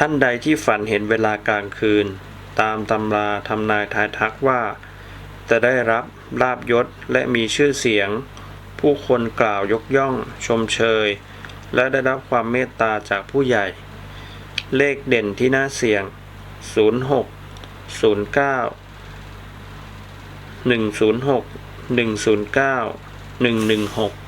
ท่านใดที่ฝันเห็นเวลากลางคืน ตามตำราทำนายทายทักว่า จะได้รับลาบยศและมีชื่อเสียง ผู้คนกล่าวยกย่อง ชมเชย และได้รับความเมตตาจากผู้ใหญ่ เลขเด่นที่น่าเสี่ยง 06 09 106 109 116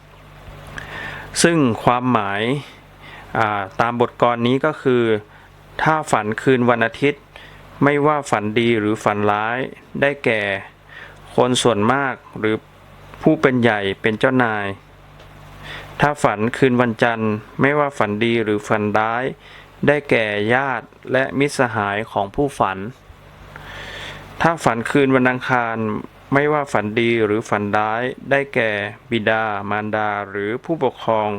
ซึ่งความหมายาตามบทกลนี้ก็คือ ถ้าฝันคืนวันอาทิตย์ ไม่ว่าฝันดีหรือฝันร้ายได้แก่ คนส่วนมากหรือผู้เป็นใหญ่เป็นเจ้านาย ถ้าฝันคืนวันจันทร์ ไม่ว่าฝันดีหรือฝันร้าย ได้แก่ญาติและมิตรสหายของผู้ฝัน ถ้าฝันคืนวันอังคาร ไม่ว่าฝันดีหรือฝันร้ายได้แก่บิดามารดาหรือผู้ปกครอง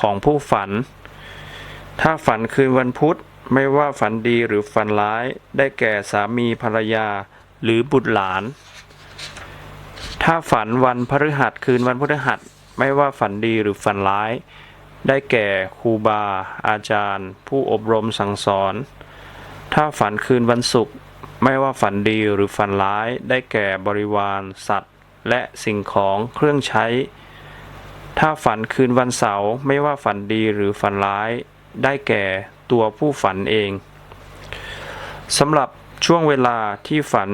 ของผู้ฝัน ถ้าฝันคืนวันพุธ ไม่ว่าฝันดีหรือฝันร้าย ได้แก่สามีภรรยาหรือบุตรหลาน ถ้าฝันวันพฤหัสคืนวันพฤหัส ไม่ว่าฝันดีหรือฝันร้าย ได้แก่ครูบา อาจารย์ ผู้อบรมสั่งสอน ถ้าฝันคืนวันศุกร์ ไม่ว่าฝันดีหรือฝันร้ายได้แก่บริวารสัตว์ และสิ่งของเครื่องใช้ ถ้าฝันคืนวันเสาร์ไม่ว่าฝันดีหรือฝันร้าย ได้แก่ตัวผู้ฝันเองสำหรับช่วงเวลาที่ฝัน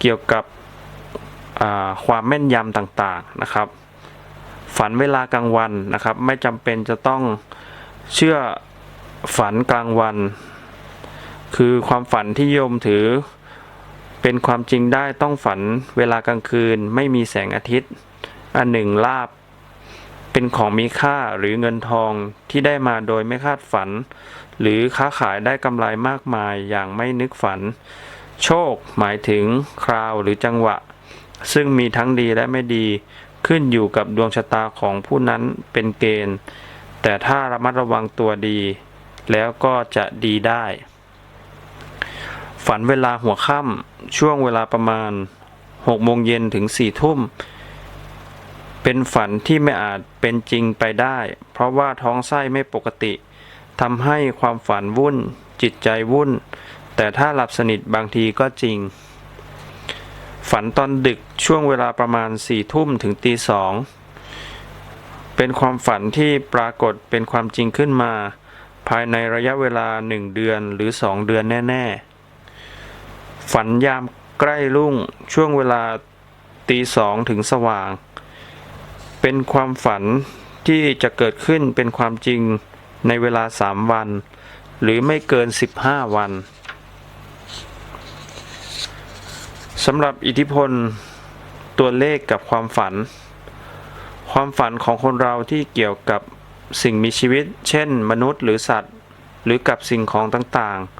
เกี่ยวกับความแม่นยำต่างๆนะครับ ฝันเวลากลางวันนะครับ ไม่จำเป็นจะต้องเชื่อฝันกลางวัน คือความฝันที่โยมถือ เป็นความจริงได้ต้องฝันเวลากลางคืนไม่มีแสงอาทิตย์ อันหนึ่งลาบ เป็นของมีค่าหรือเงินทองที่ได้มาโดยไม่คาดฝัน หรือค้าขายได้กำไรมากมายอย่างไม่นึกฝัน โชคหมายถึงคราวหรือจังหวะ ซึ่งมีทั้งดีและไม่ดีขึ้นอยู่กับดวงชะตาของผู้นั้นเป็นเกณฑ์ แต่ถ้าระมัดระวังตัวดี แล้วก็จะดีได้ ฝันเวลาหัวค่ำช่วงเวลาประมาณ6โมงเย็นถึง4ทุ่ม เป็นฝันที่ไม่อาจเป็นจริงไปได้ เพราะว่าท้องไส้ไม่ปกติทำให้ความฝันวุ่น จิตใจวุ่น แต่ถ้าหลับสนิทบางทีก็จริง ฝันตอนดึกช่วงเวลาประมาณสี่ทุ่มถึงตีสองเป็นความฝันที่ปรากฏเป็นความจริงขึ้นมา ภายในระยะเวลาหนึ่งเดือนหรือสองเดือนแน่ ๆ ฝันยามใกล้รุ่งช่วงเวลาตีสองถึงสว่าง เป็นความฝันที่จะเกิดขึ้นเป็นความจริงในเวลาสามวัน หรือไม่เกิน 15 วันสำหรับอิทธิพลตัวเลขกับความฝัน ความฝันของคนเราที่เกี่ยวกับสิ่งมีชีวิต เช่น มนุษย์หรือสัตว์ หรือกับสิ่งของต่างๆ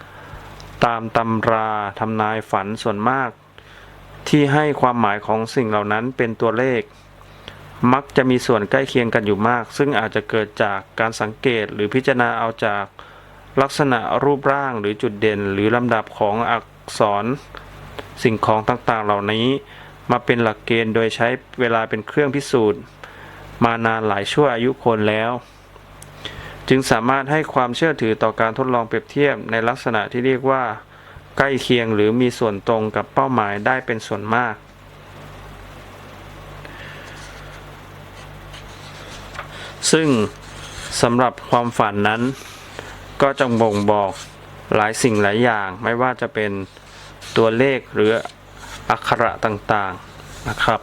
ตามตำราทำนายฝันส่วนมาก ที่ให้ความหมายของสิ่งเหล่านั้นเป็นตัวเลข มักจะมีส่วนใกล้เคียงกันอยู่มาก ซึ่งอาจจะเกิดจากการสังเกตหรือพิจารณาเอาจากลักษณะรูปร่างหรือจุดเด่น หรือลำดับของอักษร สิ่งของต่างๆ เหล่านี้ มาเป็นหลักเกณฑ์โดยใช้เวลาเป็นเครื่องพิสูจน์ มานานหลายชั่วอายุคนแล้ว จึงสามารถให้ความเชื่อถือต่อการทดลองเปรียบเทียบในลักษณะที่เรียกว่า ใกล้เคียงหรือมีส่วนตรงกับเป้าหมายได้เป็นส่วนมาก ซึ่งสำหรับความฝันนั้น ก็จะบ่งบอกหลายสิ่งหลายอย่างไม่ว่าจะเป็นตัวเลขหรืออักขระต่างๆนะครับ